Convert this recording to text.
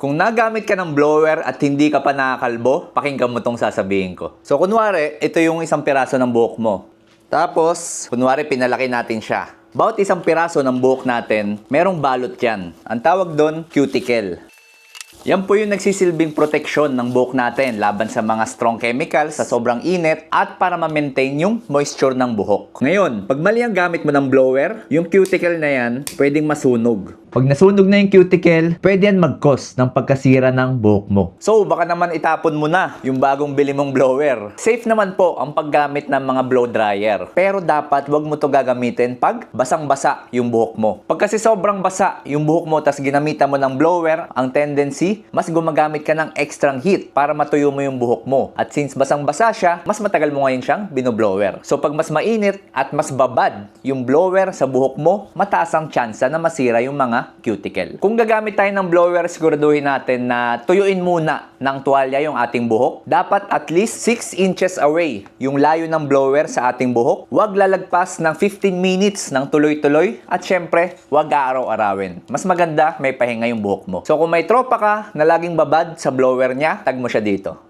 Kung nagamit ka ng blower at hindi ka pa nakakalbo, pakinggan mo tong sasabihin ko. So, kunwari, ito yung isang piraso ng buhok mo. Tapos, kunwari, pinalaki natin siya. Bawat isang piraso ng buhok natin, merong balot yan. Ang tawag doon, cuticle. Yan po yung nagsisilbing proteksyon ng buhok natin laban sa mga strong chemicals sa sobrang init at para ma-maintain yung moisture ng buhok. Ngayon, pag mali ang gamit mo ng blower, yung cuticle na yan pwedeng masunog. Pag nasunog na yung cuticle, pwede yan mag-cause ng pagkasira ng buhok mo. So, baka naman itapon mo na yung bagong bili mong blower. Safe naman po ang paggamit ng mga blow dryer. Pero dapat wag mo to gagamitin pag basang-basa yung buhok mo. Pag kasi sobrang basa yung buhok mo tas ginamitan mo ng blower, ang tendency, mas gumagamit ka ng extra heat para matuyo mo yung buhok mo. At since basang-basa siya, mas matagal mo ngayon siyang binoblower. So pag mas mainit at mas babad yung blower sa buhok mo, mataas ang tsansa na masira yung mga cuticle. Kung gagamit tayo ng blower, siguraduhin natin na tuyuin muna ng tuwalya yung ating buhok. Dapat at least 6 inches away yung layo ng blower sa ating buhok. Huwag lalagpas ng 15 minutes ng tuloy-tuloy at syempre, huwag araw-arawin. Mas maganda may pahinga yung buhok mo. So kung may tropa ka na laging babad sa blower niya, tag mo siya dito.